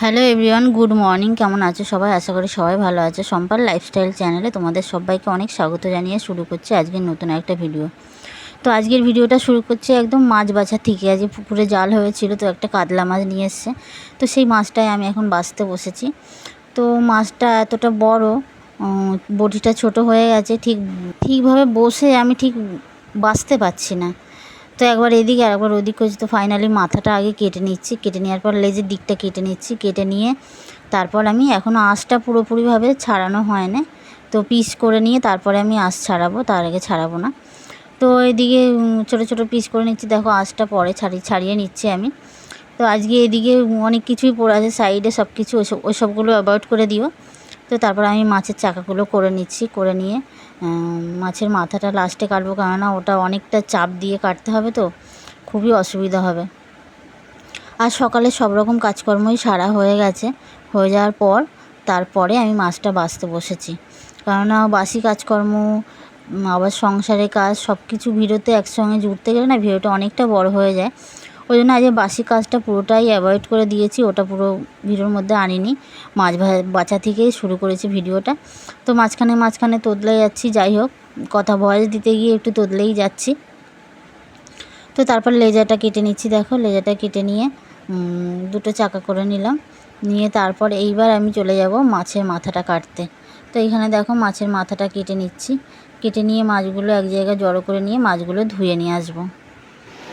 Hello everyone, good morning. কেমন আছো সবাই? আশা করি সবাই ভালো আছে। সম্পার লাইফস্টাইল চ্যানেলে তোমাদের সবাইকে অনেক স্বাগত জানিয়ে শুরু করছি আজকের নতুন একটা ভিডিও। তো আজকের ভিডিওটা শুরু করছি একদম মাছ বাছা থেকে। আজকে পুকুরে জাল হয়েছিল, তো একটা কাতলা মাছ নিয়ে এসছে। তো সেই মাছটাই আমি এখন বাছতে বসেছি। তো মাছটা এতটা বড় বটিটা ছোট হয়ে গেছে। ঠিক, ঠিকভাবে বসে আমি ঠিক বাছতে পারছি না। তো একবার এদিকে আর একবার ওদিক করছি তো ফাইনালি মাথাটা আগে কেটে নিচ্ছি। কেটে নেওয়ার পর লেজের দিকটা কেটে নিচ্ছি। কেটে নিয়ে তারপর আমি এখনও আঁশটা পুরোপুরিভাবে ছাড়ানো হয় না তো পিস করে নিয়ে তারপরে আমি আঁশ ছাড়াবো, তার আগে ছাড়াবো না। তো এদিকে ছোটো ছোটো পিস করে নিচ্ছি। দেখো আঁশটা পরে ছাড়িয়ে ছাড়িয়ে নিচ্ছি আমি। তো আজকে এদিকে অনেক কিছুই পড়ে আছে। সাইডে সব কিছু ওইসব ওইসবগুলো অ্যাভয়েড করে দিও। তো তারপর আমি মাছের চাকাগুলো করে নিচ্ছি, করে নিয়ে মাছের মাথাটা লাস্টে কাটবো কেননা ওটা অনেকটা চাপ দিয়ে কাটতে হবে তো, খুবই অসুবিধা হবে। আর সকালে সব রকম কাজকর্মই সারা হয়ে গেছে, হয়ে যাওয়ার পর তারপরে আমি মাছটা বাঁচতে বসেছি। কেননা বাসি কাজকর্ম আবার সংসারের কাজ সব কিছু ভিডিওতে একসঙ্গে জুড়তে গেলে না ভিডিওটা অনেকটা বড় হয়ে যায়। ওই জন্য আজকে বাসি কাজটা পুরোটাই অ্যাভয়েড করে দিয়েছি, ওটা পুরো ভিডিওর মধ্যে আনিনি। মাছ বাছা থেকেই শুরু করেছি ভিডিওটা। তো মাঝখানে মাঝখানে তোদলাই যাচ্ছি, যাই হোক, কথা ভয়েস দিতে গিয়ে একটু তোদলেই যাচ্ছি। তো তারপর লেজাটা কেটে নিচ্ছি, দেখো লেজাটা কেটে নিয়ে দুটো চাকা করে নিলাম। নিয়ে তারপর এইবার আমি চলে যাব মাছের মাথাটা কাটতে। তো এইখানে দেখো মাছের মাথাটা কেটে নিচ্ছি। কেটে নিয়ে মাছগুলো এক জায়গায় জড়ো করে নিয়ে মাছগুলো ধুয়ে নিয়ে আসব।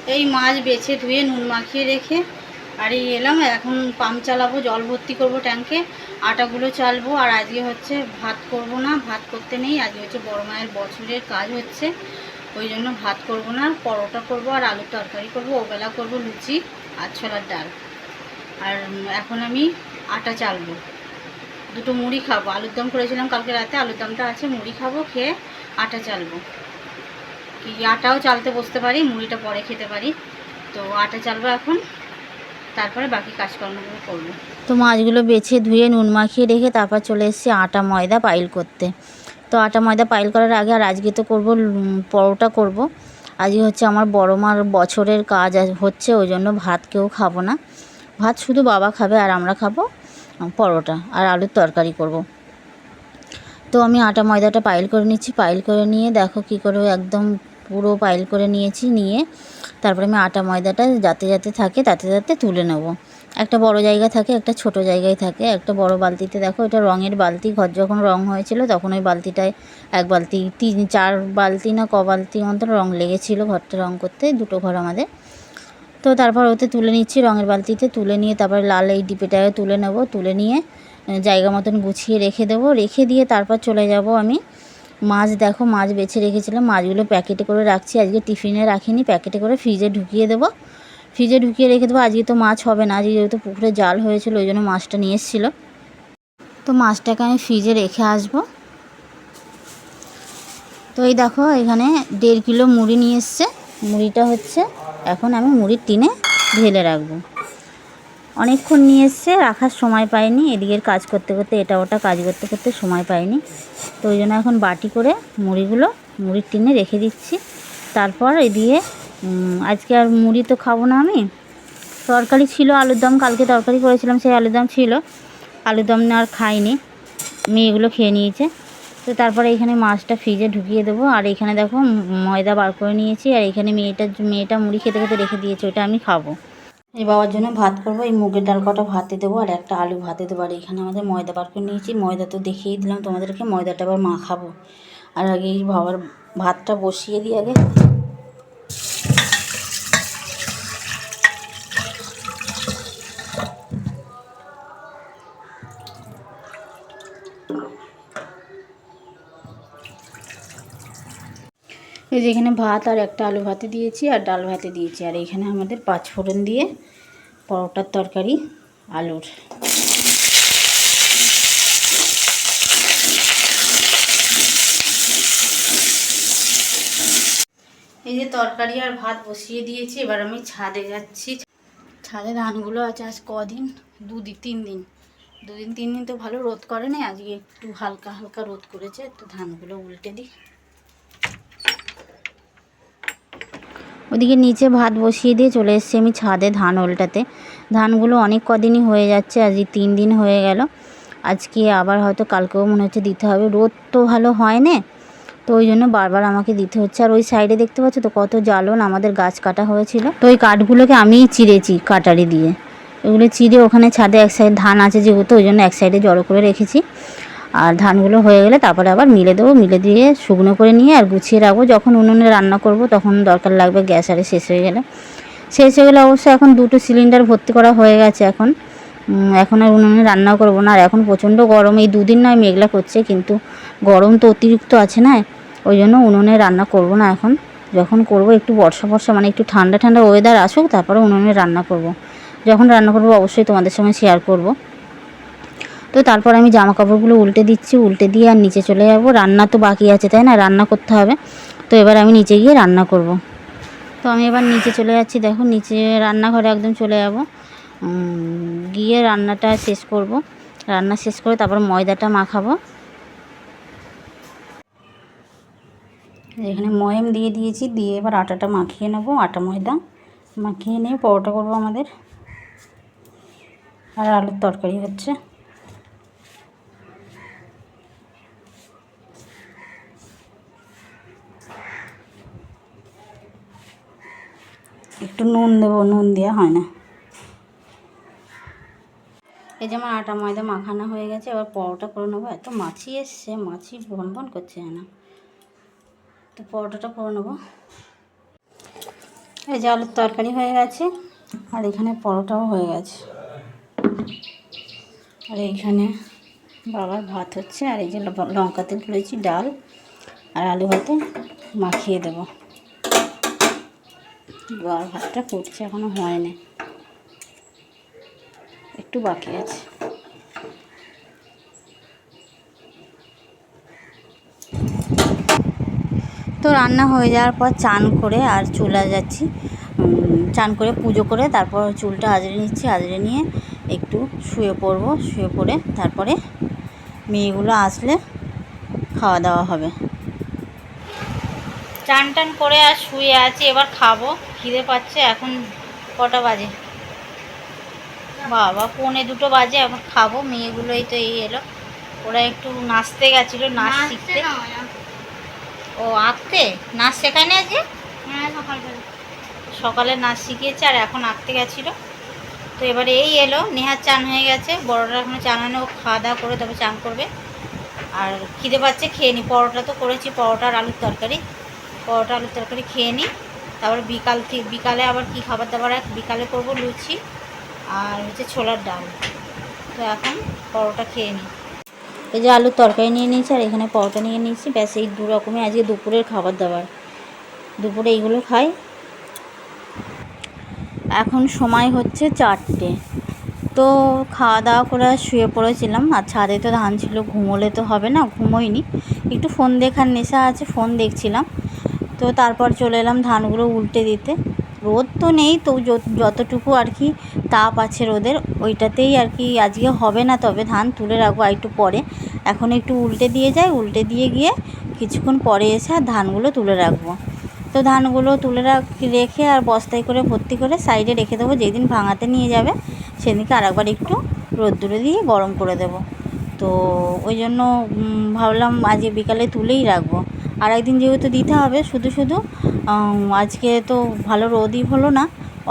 এই মাছ বেছে ধুয়ে, নুন মাখিয়ে রেখে, আর এই এলাম, এখন পাম্প চালাবো, জল ভর্তি করব ট্যাঙ্কে। আটাগুলো চালবো, আর আজকে হচ্ছে ভাত করব না, ভাত করতে নেই, আজকে হচ্ছে বড় মায়ের বছরের কাজ হচ্ছে, ওই জন্য ভাত করব না, পরোটা করব, আর আলুর তরকারি করব, ওবেলা করব লুচি আর ছোলার ডাল। আর এখন আমি আটা চালবো। দুটো মুড়ি খাব, আলুর দম করেছিলাম কালকে রাতে, আলুর দমটা আছে, মুড়ি খাব, খেয়ে আটা চালবো। কি আটাও চালতে বসতে পারি, মুড়িটা পরে খেতে পারি। তো আটা চালবো এখন, তারপরে বাকি কাজকর্মগুলো করব। তো মাছগুলো বেছে ধুয়ে নুন মাখিয়ে রেখে তারপর চলে এসেছি আটা ময়দা পাইল করতে। তো আটা ময়দা পাইল করার আগে আর আজকে তো করব পরোটা করব। আজকে হচ্ছে আমার বড় মার বছরের কাজ হচ্ছে, ওই জন্য ভাত কেউ খাব না। ভাত শুধু বাবা খাবে আর আমরা খাব পরোটা আর আলুর তরকারি করব। তো আমি আটা ময়দাটা পাইল করে নিচ্ছি, পাইল করে নিয়ে দেখো কি করে একদম পুরো পাইল করে নিয়েছি, নিয়ে তারপরে আমি আটা ময়দাটা যাতে যাতে থাকে তাতে তাতে তুলে নেব। একটা বড় জায়গা থাকে, একটা ছোট জায়গায় থাকে, একটা বড় বালতিতে দেখো এটা রঙের বালতি, ঘর যখন রং হয়েছিল তখন ওই বালতিটায় এক বালতি, তিন, চার বালতি না ক বালতি মতন রং লেগেছিল ঘরটা রং করতে, দুটো ঘর আমাদের। তো তারপর ওতে তুলে নিচ্ছি রঙের বালতিতে, তুলে নিয়ে তারপর লাল এই ডিপেটায় তুলে নেব, তুলে নিয়ে জায়গা মতন গুছিয়ে রেখে দেবো। রেখে দিয়ে তারপর চলে যাব আমি মাছ দেখো, মাছ বেছে রেখেছিলাম। মাছগুলো প্যাকেটে করে রাখছি। আজকে টিফিনে রাখিনি, প্যাকেটে করে ফ্রিজে ঢুকিয়ে দেবো। ফ্রিজে ঢুকিয়ে রেখে দেবো। আজকে তো মাছ হবে না, আজকে যেহেতু পুকুরে জাল হয়েছিল, ওই জন্য মাছটা নিয়ে এসেছিল। তো মাছটাকে আমি ফ্রিজে রেখে আসব। তো এই দেখো, এখানে দেড় কিলো মুড়ি নিয়ে এসছে। মুড়িটা হচ্ছে, এখন আমি মুড়ির টিনে ঢেলে রাখব। অনেকক্ষণ নিয়ে এসছে, রাখার সময় পাইনি। এদিকের কাজ করতে করতে এটা ওটা, কাজ করতে করতে সময় পাইনি। তো ওই জন্য এখন বাটি করে মুড়িগুলো, মুড়ির টিনে রেখে দিচ্ছি। তারপর এদিকে আজকে আর মুড়ি তো খাব না আমি। তরকারি ছিল আলুর দম, কালকে তরকারি করেছিলাম, সেই আলুর দম ছিল। আলুর দম না আর খাইনি। মেয়েগুলো খেয়ে নিয়েছে। তো তারপরে এখানে মাছটা ফ্রিজে ঢুকিয়ে দেবো। আর এখানে দেখো ময়দা বার করে নিয়েছি। আর এখানে মেয়েটার জ- মেয়েটা মুড়ি খেতে খেতে রেখে দিয়েছে, ওটা আমি খাব। এই বাবার জন্য ভাত করব, এই মুগের ডাল কটা ভাতে দেবো আর একটা আলু ভাতে দেবো। আর এখানে আমাদের ময়দা বার করে নিয়েছি, ময়দা তো দেখিয়েই দিলাম তোমাদেরকে, ময়দাটা আবার মাখাবো। আর আগে এই বাবার ভাতটা বসিয়ে দিই আগে। এই যে এখানে ভাত আর একটা আলু ভাতে দিয়েছি আর ডাল ভাতে দিয়েছি। আর এখানে আমাদের পাঁচ ফোড়ন দিয়ে পরোটার তরকারি, আলুর। এই যে তরকারি আর ভাত বসিয়ে দিয়েছি, এবার আমি ছাদে যাচ্ছি। ছাদে ধানগুলো আছে আজ কদিন? দুদিন, তিন দিন। দুদিন, তিন দিন তো ভালো রোদ করে না আজকে একটু হালকা হালকা রোদ করেছে, তো ধানগুলো উল্টে দিই। ওদিকে নিচে ভাত বসিয়ে দিয়ে চলে এসেছি আমি ছাদে ধান ওল্টাতে। ধানগুলো অনেক কদিনই হয়ে যাচ্ছে, আজকে তিন দিন হয়ে গেল। আজকে আবার হয়তো কালকেও মনে হচ্ছে দিতে হবে। রোদ তো ভালো হয় না তো ওই জন্য বারবার আমাকে দিতে হচ্ছে। আর ওই সাইডে দেখতে পাচ্ছ তো কত জ্বালন, আমাদের গাছ কাটা হয়েছিল। তো ওই কাঠগুলোকে আমিই চিরেছি কাটারি দিয়ে। এগুলো চিরে ওখানে ছাদে এক সাইড ধান আছে যেহেতু, ওই জন্য এক সাইডে জড়ো করে রেখেছি। আর ধানগুলো হয়ে গেলে তারপরে আবার মিলে দেবো, মিলে দিয়ে শুকনো করে নিয়ে আর গুছিয়ে রাখব। যখন উনুনে রান্না করব তখন দরকার লাগবে গ্যাস, আরে শেষ হয়ে গেলে। শেষ হয়ে গেলে অবশ্য এখন দুটো সিলিন্ডার ভর্তি করা হয়ে গেছে এখন। এখন আর উনুনে রান্না করব না। আর এখন প্রচণ্ড গরম। এই দুদিন নয়, মেঘলা করছে, কিন্তু গরম তো অতিরিক্ত আছে না। ওই জন্য উনুনে রান্না করব না এখন। যখন করব একটু বর্ষা বর্ষা মানে একটু ঠান্ডা ঠান্ডা ওয়েদার আসুক, তারপরে উনুনে রান্না করব। যখন রান্না করব অবশ্যই তোমাদের সঙ্গে শেয়ার করব। তো তারপর আমি জামা কাপড়গুলো উল্টে দিচ্ছি, উল্টে দিয়ে আর নিচে চলে যাব। রান্না তো বাকি আছে, তাই না? রান্না করতে হবে। তো এবার আমি নিচে গিয়ে রান্না করব। তো আমি এবার নিচে চলে যাচ্ছি। দেখো, নিচে রান্নাঘরে একদম চলে যাব। গিয়ে রান্নাটা শেষ করব। রান্না শেষ করে তারপর ময়দাটা মাখাবো। এখানে ময়াম দিয়ে দিয়েছি, দিয়ে এবার আটাটা মাখিয়ে নেব, আটা ময়দা মাখিয়ে নিয়ে, পরোটা করব আমাদের। আর আলুর তরকারি হচ্ছে। একটু নুন দেবো, নুন দেওয়া হয় না। এই যেমন আটা ময়দা মাখানো হয়ে গেছে, এবার পরোটা করে নেব। এত মাছি এসছে, মাছি বন বন করছে না তো পরোটাটা করে নেব। এই যে আলুর তরকারি হয়ে গেছে, আর এখানে পরোটাও হয়ে গেছে। আর এইখানে বাবার ভাত হচ্ছে, আর এই যে লঙ্কা তেল তুলেছি ডাল, আর আলু ভাতে মাখিয়ে দেবো। বাবার ভাতটা ফুটছে এখনও হয়নি। একটু বাকি আছে। তো রান্না হয়ে যাওয়ার পর চান করে আর চলে যাচ্ছি। চান করে পুজো করে তারপর চুলটা আজরে নিচ্ছি আজরে নিয়ে একটু শুয়ে পড়ব, শুয়ে পড়ে তারপরে মেয়েগুলো আসলে খাওয়া দাওয়া হবে। চান টান করে আর শুয়ে আছি, এবার খাব। খিদে পাচ্ছে এখন কটা বাজে? বাবা পৌনে দুটো বাজে এখন খাব মেয়েগুলো এই তো এই এলো। ওরা একটু নাচতে গেছিল নাচ শিখতে। ও আঁকতে? নাচ শেখায় না আজকে সকালে নাচ শিখিয়েছে আর এখন আঁকতে গেছিল। তো এবারে এই এলো নেহার চান হয়ে গেছে বড়রা এখনও চান হয়নি ও খাওয়া দাওয়া করে তবে চান করবে। আর খিদে পাচ্ছে খেয়ে নি পরোটা তো করেছি পরোটা আর আলুর তরকারি। পরোটা আলুর তরকারি খেয়ে নিই তারপর বিকাল থেকে বিকালে আবার কি খাবার দাবার এক, বিকালে করব লুচি আর হচ্ছে ছোলার ডাল। তো এখন পরোটা খেয়ে নিই এই যে আলুর তরকারি নিয়ে নিয়েছি আর এখানে পরোটা নিয়ে নিয়েছি। ব্যাস এই দু রকমই আজকে দুপুরের খাবার দাবার। দুপুরে এইগুলো খাই। এখন সময় হচ্ছে চারটে। তো খাওয়া দাওয়া করে শুয়ে পড়েছিলাম। আর ছাদে তো ধান ছিল, ঘুমোলে তো হবে না, ঘুমোইনি। একটু ফোন দেখার নেশা আছে, ফোন দেখছিলাম। তো তারপর চলে এলাম ধানগুলো উল্টে দিতে। রোদ তো নেই, তো যতটুকু আর কি তাপ আছে রোদের, ওইটাতেই আর কি আজকে হবে না, তবে ধান তুলে রাখব আর একটু পরে। এখন একটু উল্টে দিয়ে যাই, উল্টে দিয়ে গিয়ে কিছুক্ষণ পরে এসে আর ধানগুলো তুলে রাখব। তো ধানগুলো তুলে রাখ, রেখে আর বস্তায় করে ভর্তি করে সাইডে রেখে দেবো, যেদিন ভাঙাতে নিয়ে যাবে সেদিনকে আরেকবার একটু রোদ্দুরে দিয়ে গরম করে দেবো। তো ওই জন্য ভাবলাম আজকে বিকালে তুলেই রাখব। আর একদিন যেহেতু দিতে হবে, শুধু শুধু আজকে তো ভালো রোদই হলো না,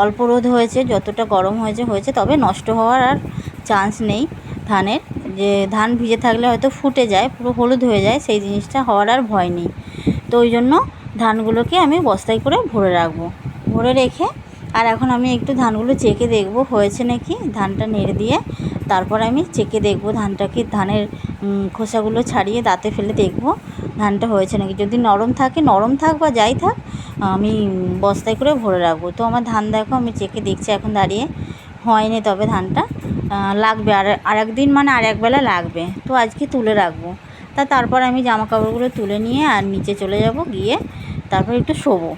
অল্প রোদ হয়েছে, যতটা গরম হয়েছে হয়েছে, তবে নষ্ট হওয়ার আর চান্স নেই ধানের। যে ধান ভিজে থাকলে হয়তো ফুটে যায়, পুরো হলুদ হয়ে যায়, সেই জিনিসটা হওয়ার আর ভয় নেই। তো ওই জন্য ধানগুলোকে আমি বস্তায় করে ভরে রাখব। ভরে রেখে, আর এখন আমি একটু ধানগুলো চেকে দেখব, হয়েছে নাকি? ধানটা নেড়ে দিয়ে তারপর আমি চেকে দেখব ধানটাকে, ধানের খোসাগুলো ছাড়িয়ে দাঁতে ফেলে দেখব। ধানটা হয়েছে নাকি? যদি নরম থাকে, নরম থাক বা যাই থাক, আমি বস্তায় করে ভরে রাখব। তো আমার ধান দেখো, আমি চেকে দেখছি, এখন দাঁড়িয়ে হয়নি তবে ধানটা। লাগবে, আর আর একদিন মানে আর একবেলা লাগবে। তো আজকে তুলে রাখব। তা তারপর আমি জামা কাপড়গুলো তুলে নিয়ে আর নিচে চলে যাব, গিয়ে তারপর একটু শোবো।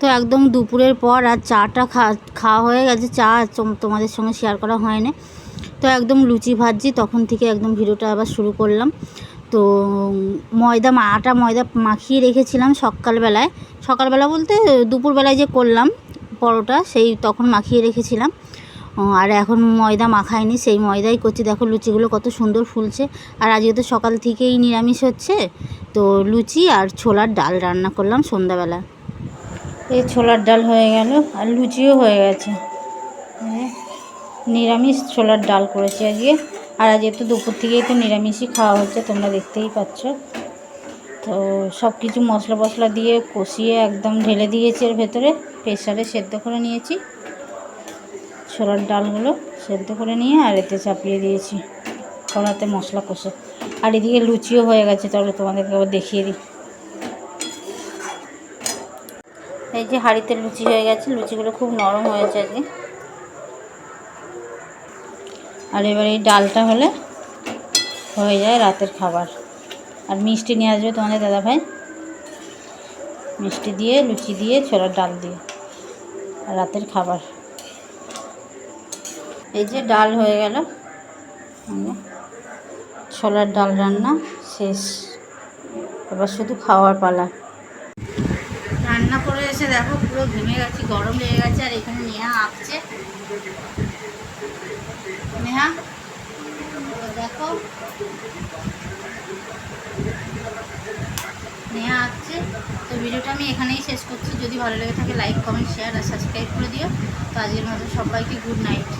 তো একদম দুপুরের পর আর চাটা খাওয়া হয়ে গেছে। চা তোম- তোমাদের সঙ্গে শেয়ার করা হয়নি। তো একদম লুচি ভাজছি, তখন থেকে একদম ভিডিওটা আবার শুরু করলাম। তো ময়দা মা- আটা ময়দা মাখিয়ে রেখেছিলাম সকালবেলায়। সকালবেলা বলতে দুপুরবেলায় যে করলাম পরোটা, সেই তখন মাখিয়ে রেখেছিলাম। আর এখন ময়দা মাখাইনি, সেই ময়দাই করছি। দেখো লুচিগুলো কত সুন্দর ফুলছে। আর আজকে তো সকাল থেকেই নিরামিষ হচ্ছে। তো লুচি আর ছোলার ডাল রান্না করলাম সন্ধ্যাবেলা। এই ছোলার ডাল হয়ে গেল আর লুচিও হয়ে গেছে। এই নিরামিষ ছোলার ডাল করেছি আজকে। আর আজকে তো দুপুর থেকেই তো নিরামিষই খাওয়া হচ্ছে, তোমরা দেখতেই পাচ্ছ। তো সব কিছু মশলা ফসলা দিয়ে কষিয়ে একদম ঢেলে দিয়েছি এর ভেতরে। প্রেশারে সেদ্ধ করে নিয়েছি। ছোলার ডালগুলো সেদ্ধ করে নিয়ে আর এতে চাপিয়ে দিয়েছি। কড়াতে মশলা কষে। আর এদিকে লুচিও হয়ে গেছে তাহলে তোমাদেরকে আবার দেখিয়ে দিই। এই যে হাঁড়িতে লুচি হয়ে গেছে, লুচিগুলো খুব নরম হয়েছে আজকে। আর এবার এই ডালটা হলে হয়ে যায় রাতের খাবার। আর মিষ্টি নিয়ে আসবে তোমাদের দাদাভাই মিষ্টি দিয়ে, লুচি দিয়ে, ছোলার ডাল দিয়ে। রাতের খাবার। এই যে ডাল হয়ে গেল। ছোলার ডাল রান্না শেষ। এবার শুধু খাওয়ার পালা। রান্না করে এসে দেখো, পুরো ঘেমে গেছি, গরম লেগে গেছে, আর এখানে নেহা আঁকছে। নেহা, দেখো। নেহা আঁকছে। তো ভিডিওটা আমি এখানেই শেষ করছি। যদি ভালো লেগে থাকে লাইক কমেন্ট শেয়ার আর সাবস্ক্রাইব করে দিও। তো আজকের মতো সবাইকে গুড নাইট